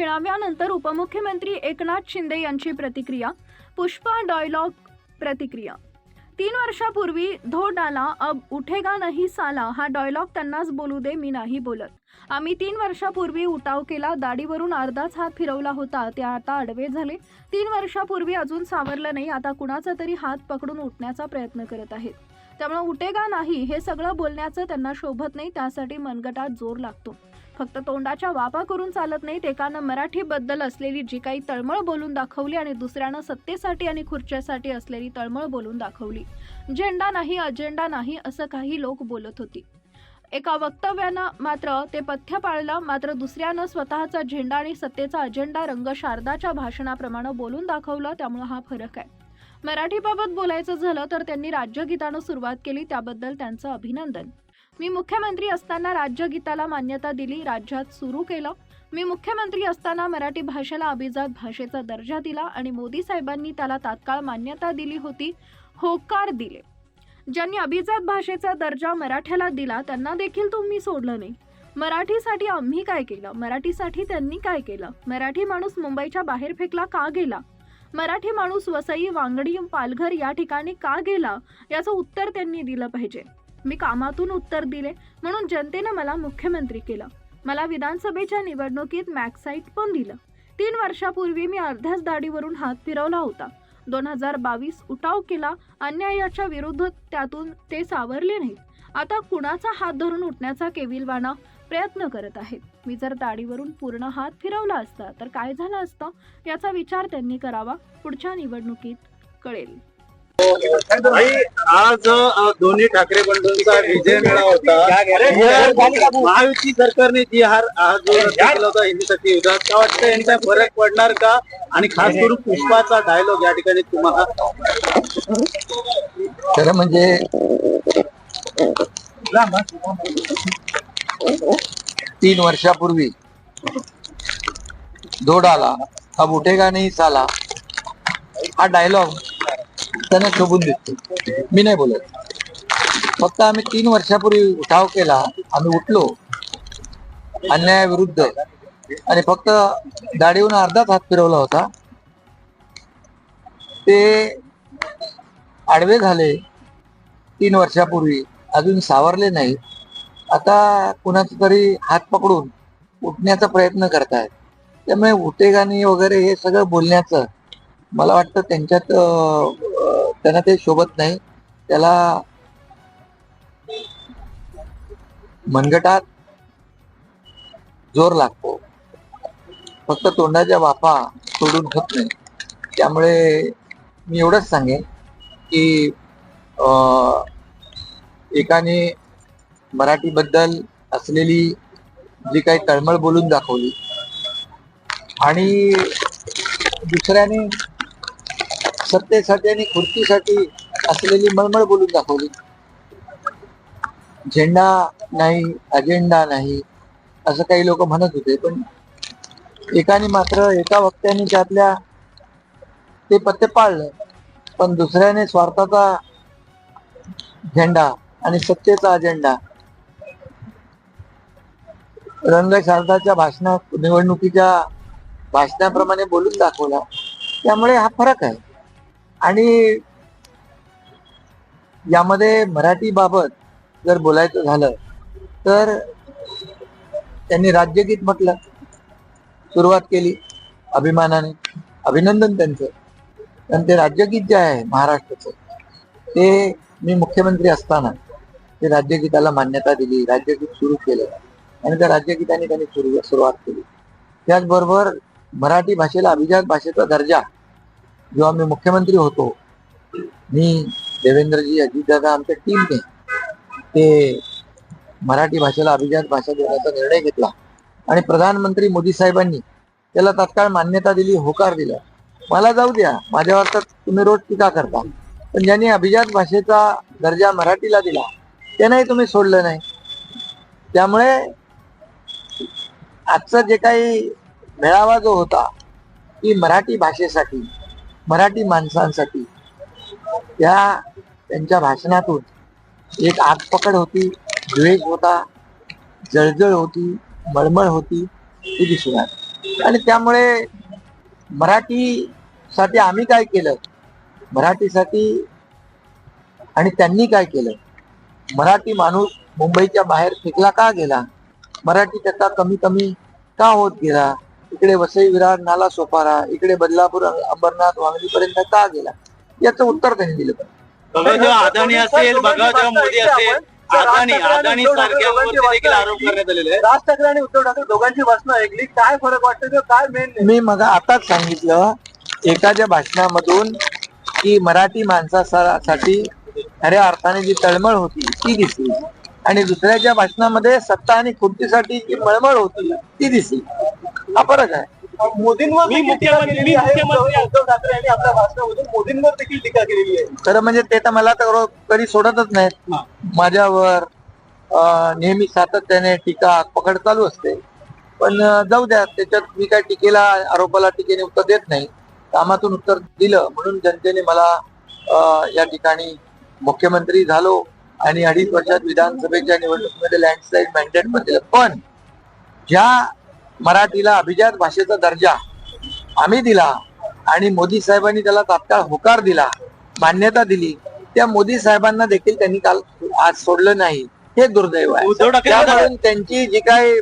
मेळाव्यानंतर उपमुख्यमंत्री एकनाथ शिंदे यांची प्रतिक्रिया पुष्पा डायलॉग प्रतिक्रिया. तीन वर्षापूर्वी धो डाला अब उठेगा नाही साला हा डायलॉग त्यांनाच बोलू दे मी नाही बोलत. आम्ही तीन वर्षापूर्वी उठाव केला दाढीवरून अर्धाच हात फिरवला होता ते आता आडवे झाले. तीन वर्षापूर्वी अजून सावरलं नाही आता कुणाचा तरी हात पकडून उठण्याचा प्रयत्न करत आहेत. त्यामुळे उठेगा नाही हे सगळं बोलण्याचं त्यांना शोभत नाही त्यासाठी मनगटात जोर लागतो. फक्त तोंडाच्या वापा करून चालत नाहीत एकानं मराठीबद्दल असलेली जी काही तळमळ बोलून दाखवली आणि दुसऱ्यानं सत्तेसाठी आणि खुर्च्यासाठी असलेली तळमळ बोलून दाखवली. झेंडा नाही अजेंडा नाही असं काही लोक बोलत होती. एका वक्तव्यानं मात्र ते पथ्य पाळलं मात्र दुसऱ्यानं स्वतःचा झेंडा आणि सत्तेचा अजेंडा रंग शारदाच्या भाषणाप्रमाणे बोलून दाखवलं त्यामुळं हा फरक आहे. मराठीबाबत बोलायचं झालं तर त्यांनी राज्यगीतानं सुरुवात केली त्याबद्दल त्यांचं अभिनंदन. मी मुख्यमंत्री असताना राज्यगीताला मान्यता दिली राज्यात सुरू केलं. मी मुख्यमंत्री असताना मराठी भाषेला अभिजात भाषेचा दर्जा दिला आणि मोदी साहेबांनी त्याला तात्काळ मान्यता दिली होती होकार दिले. ज्यांनी अभिजात भाषेचा दर्जा मराठ्याला दिला त्यांना देखील तुम्ही सोडलं नाही. मराठीसाठी आम्ही काय केलं? मराठीसाठी त्यांनी काय केलं? मराठी माणूस मुंबईच्या बाहेर फेकला का गेला? मराठी माणूस वसई वांगडी पालघर या ठिकाणी का गेला? याचं उत्तर त्यांनी दिलं पाहिजे. मी कामातून उत्तर दिले म्हणून जनतेनं मला मुख्यमंत्री केलं. मला विधानसभेच्या निवडणुकीत मॅक्साईट पण दिलं. तीन वर्षापूर्वी मी अर्ध्याच दाढीवरून हात फिरवला होता. दोन हजार बावीस उठाव केला अन्यायाच्या विरुद्ध त्यातून ते सावरले नाहीत. आता कुणाचा हात धरून उठण्याचा केविलवाणा प्रयत्न करत आहेत? मी जर दाढीवरून पूर्ण हात फिरवला असता तर काय झालं असतं? याचा विचार त्यांनी करावा पुढच्या निवडणुकीत कळेल. आज दोन्ही ठाकरे बंधूंचा विजय मेळा होता. महायुती सरकारने जी हार हा जो रद्द केला होता हिंदीसाठी होता त्या वाटतं यांचा फरक पडणार का? आणि खास करून पुष्पाचा डायलॉग या ठिकाणी तुम्हाला खरं म्हणजे तीन वर्षापूर्वी धोडाला अब उठेगा नाही साला हा डायलॉग त्यांना शोभून दिसते मी नाही बोलत. फक्त आम्ही तीन वर्षापूर्वी उठाव केला. आम्ही उठलो. अन्यायाविरुद्ध आणि फक्त दाढीहून अर्धाच हात फिरवला होता. ते आडवे झाले. तीन वर्षापूर्वी. अजून सावरले नाही आता कुणाचा तरी हात पकडून उठण्याचा प्रयत्न करतायत. त्यामुळे उटेगाणी वगैरे हे सगळं बोलण्याचं मला वाटतं त्यांच्यात त्यांना ते शोभत नाही. त्याला मनगटात जोर लागतो. फक्त तोंडाच्या वाफा सोडून होत नाही. त्यामुळे मी एवढंच सांगेन की अं, एकाने मराठीबद्दल असलेली जी काही तळमळ बोलून दाखवली आणि दुसऱ्याने सत्तेसाठी आणि खुर्चीसाठी असलेली मळमळ बोलून दाखवली. झेंडा नाही अजेंडा नाही असं काही लोक म्हणत होते पण एकाने मात्र एका वक्त्याने त्यातल्या ते पत्ते पाळलं पण दुसऱ्याने स्वार्थाचा झेंडा आणि सत्तेचा अजेंडा रंग शारदाच्या भाषणात निवडणुकीच्या भाषणाप्रमाणे बोलून दाखवला. त्यामुळे हा फरक आहे. आणि यामध्ये मराठी बाबत जर बोलायचं झालं तर त्यांनी राज्यगीत म्हटलं सुरुवात केली अभिमानाने अभिनंदन त्यांचं. पण ते राज्यगीत जे आहे महाराष्ट्राचं ते मी मुख्यमंत्री असताना ते राज्यगीताला मान्यता दिली राज्यगीत सुरू केलं आणि त्या राज्यगीताने त्यांनी सुरू सुरुवात केली. त्याचबरोबर मराठी भाषेला अभिजात भाषेचा दर्जा जेव्हा मी मुख्यमंत्री होतो मी देवेंद्रजी अजितदादा आमच्या टीमने ते मराठी भाषेला अभिजात भाषा देण्याचा निर्णय घेतला. आणि प्रधानमंत्री मोदी साहेबांनी त्याला तात्काळ मान्यता दिली होकार दिला. मला जाऊ द्या माझ्यावर तर तुम्ही रोज टीका करता. पण ज्यांनी अभिजात भाषेचा दर्जा मराठीला दिला त्यांनाही तुम्ही सोडलं नाही. त्यामुळे आजचा जे काही मेळावा जो होता ती मराठी भाषेसाठी मराठी माणसांसाठी. त्या त्यांच्या भाषणातून एक आगपकड होती द्वेष होता जळजळ होती मळमळ होती ती दिसून आली. आणि त्यामुळे मराठीसाठी आम्ही काय केलं? मराठीसाठी आणि त्यांनी काय केलं? मराठी माणूस मुंबईच्या बाहेर फेकला का गेला? मराठी त्याचा कमी कमी का होत गेला? इकडे वसई विरार नाला सोपारा इकडे बदलापूर अंबरनाथ वांगलीपर्यंत का गेला? याचं उत्तर त्यांनी दिलं बघा जेव्हा अदानी असेल बघा जेव्हा मोदी असेल अदानी अदानी सारख्यांवरती देखील आरोप करण्यात आलेले आहेत. राज ठाकरे आणि उद्धव ठाकरे दोघांची भाषणं ऐकली. काय फरक वाटतं काय मेन मी मग आताच सांगितलं एखाद्या भाषणामधून की मराठी माणसासाठी खऱ्या अर्थाने जी तळमळ होती ती दिसली. आणि दुसऱ्याच्या भाषणामध्ये सत्ता आणि खुर्चीसाठी जी मळमळ होती ती दिसली. हा फरक आहे. मोदींवर उद्धव ठाकरे यांनी आपल्या भाषणामधून मोदींवर देखील टीका केलेली आहे. खरं म्हणजे ते तर मला तर कधी सोडतच नाहीत. माझ्यावर नेहमी सातत्याने टीका पकड चालू असते. पण जाऊ द्या त्याच्यात मी काय टीकेला आरोपाला टीकेने उत्तर देत नाही. कामातून उत्तर दिलं म्हणून जनतेने मला या ठिकाणी मुख्यमंत्री झालो. आणि अडीच वर्षात विधानसभेच्या निवडणुकीमध्ये लँडस्लाईड मॅन्डेट पण दिलं पण ज्या मराठीला अभिजात भाषेचा दर्जा आम्ही दिला आणि मोदी साहेबांनी त्याला तात्काळ होकार दिला मान्यता दिली त्या मोदी साहेबांना देखील त्यांनी काल आज सोडलं नाही. हे दुर्दैव आहे. त्यांची जी काही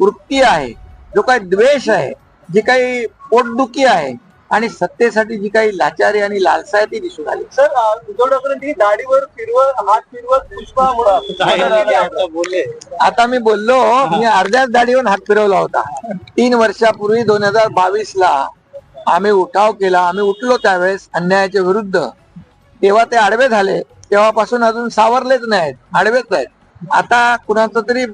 वृत्ती आहे जो काही द्वेष आहे जी काही पोटदुखी आहे आणि सत्तेसाठी जी काही लाचारी आणि लालसा आहे ती दिसून आली. सर उद्धव ठाकरेंनी दाढीवर फिरवत हात फिरवत पुष्पा आता बोलले. आता मी बोललो मी अर्ध्याच दाढीवरून हात फिरवला होता. तीन वर्षापूर्वी दोन हजार बावीस ला आम्ही उठाव केला. आम्ही उठलो त्यावेळेस अन्यायाच्या विरुद्ध. तेव्हा ते आडवे झाले. तेव्हापासून अजून सावरलेच नाहीत. आडवेच आहेत. आता कुणाचा तरी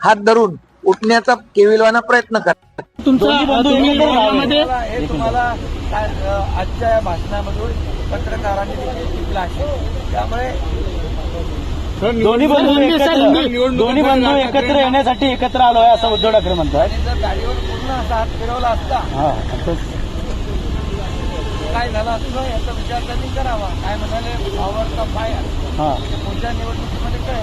हात धरून उठण्याचा केविलवाना प्रयत्न करा हे अं, आजच्या या भाषणामधून पत्रकारांनी देखील टिपलं आहे. त्यामुळे दोन्ही बंधू एकत्र दोन्ही बंधू एकत्र येण्यासाठी एकत्र आलो आहे असं उद्धव ठाकरे म्हणतात. जर गाडीवर पूर्ण असा हात फिरवला असता हा, काय झालं असतं याचा विचार त्यांनी करावा. काय म्हणाले? का फायर हा. पुढच्या निवडणुकीमध्ये काय?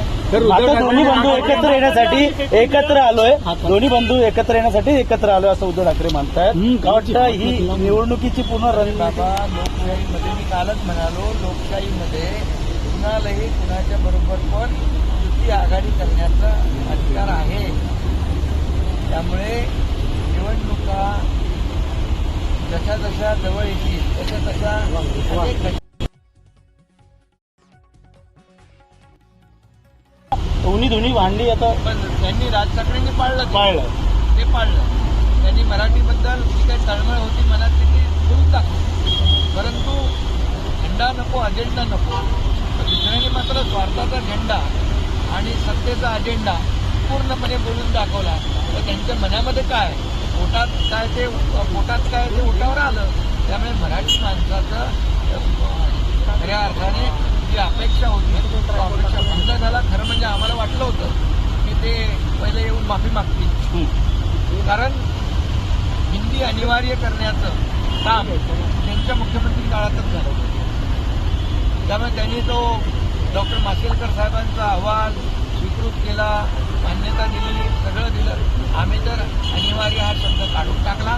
आता दोन्ही बंधू एकत्र येण्यासाठी एकत्र आलोय. दोन्ही बंधू एकत्र येण्यासाठी एकत्र आलोय असं उद्धव ठाकरे म्हणतात वाटतं ही निवडणुकीची पूर्ण रणनीती बाबा लोकशाहीमध्ये मी कालच म्हणालो लोकशाहीमध्ये कुणालाही कुणाच्या बरोबर पण युती आघाडी करण्याचा अधिकार आहे. त्यामुळे निवडणुका जशा जशा जवळ येतील तशा तशा दोन्ही दोन्ही भांडी आता पण त्यांनी राज ठाकरेंनी पाळलं ते. पाळलं. ते पाळलं. त्यांनी मराठीबद्दल जी काही तळमळ होती मनात ती देऊन टाकली. परंतु झेंडा नको अजेंडा नको. तर दुसऱ्याने मात्र स्वार्थाचा झेंडा आणि सत्तेचा अजेंडा पूर्णपणे बोलून दाखवला. तर त्यांच्या मनामध्ये काय पोटात काय ते पोटात काय ते ओटावर आलं. त्यामुळे मराठी माणसाचं खऱ्या अर्थाने जी अपेक्षा होती तो अपेक्षा भंग झाला खरं म्हणजे आम्हाला वाटलं होतं की ते पहिले येऊन माफी मागतील. कारण हिंदी अनिवार्य करण्याचं काम त्यांच्या मुख्यमंत्री काळातच झालं होतं. त्यामुळे त्यांनी तो डॉक्टर माशेलकर साहेबांचा अहवाल स्वीकृत केला. मान्यता दिली सगळं दिलं. आम्ही तर अनिवार्य हा शब्द काढून टाकला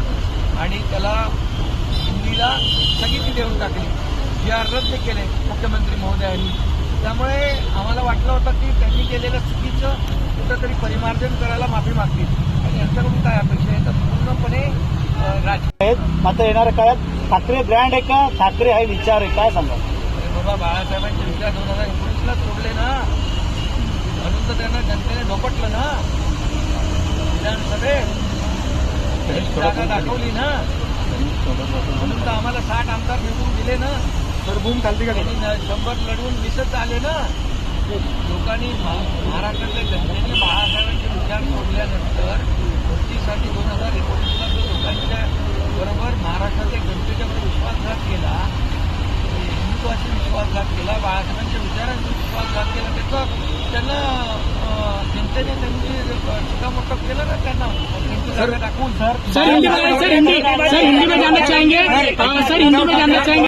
आणि त्याला हिंदीला स्थगिती देऊन टाकली. जी रद्द केले मुख्यमंत्री महोदयांनी. त्यामुळे आम्हाला वाटलं होतं की त्यांनी केलेलं चुकीचं कुठंतरी परिमार्जन करायला माफी मागतील. आणि यांच्याकडून काय अपेक्षा आहे? तर पूर्णपणे राजकीय आहेत. मात्र येणाऱ्या काळात ठाकरे ब्रँड आहे का? ठाकरे हा विचार आहे. काय सांगा बाबा बाळासाहेबांचे विचार दोन हजार एकोणीसला सोडले ना. तर त्यांना जनतेने ढोपटलं ना. विधानसभेत. जागा दाखवली ना. म्हणून तर आम्हाला साठ आमदार निवडून दिले ना. भूम खालती त्यांनी न- शंभर लढवून वीसच आले ना. लोकांनी महा- महाराष्ट्रातल्या जनतेने बाळासाहेबांचे विचार सोडल्यानंतर गोष्टीसाठी दोन हजार एकोणीसला जो लोकांच्या बरोबर महाराष्ट्रातल्या जनतेच्या बरोबर विश्वासघात केला हिंदुत्वाशी विश्वासघात केला बाळासाहेबांच्या विचारांचा विश्वासघात केला त्याचं त्यांना अं, जनतेने त्यांची शिकामोर्तब केलं ना त्यांना त्यांची जागा दाखवून सर सर हिंदी में सर हिंदी सर हिंदी में जानना चाहेंगे हाँ, सर हिंदी में जानना चाहेंगे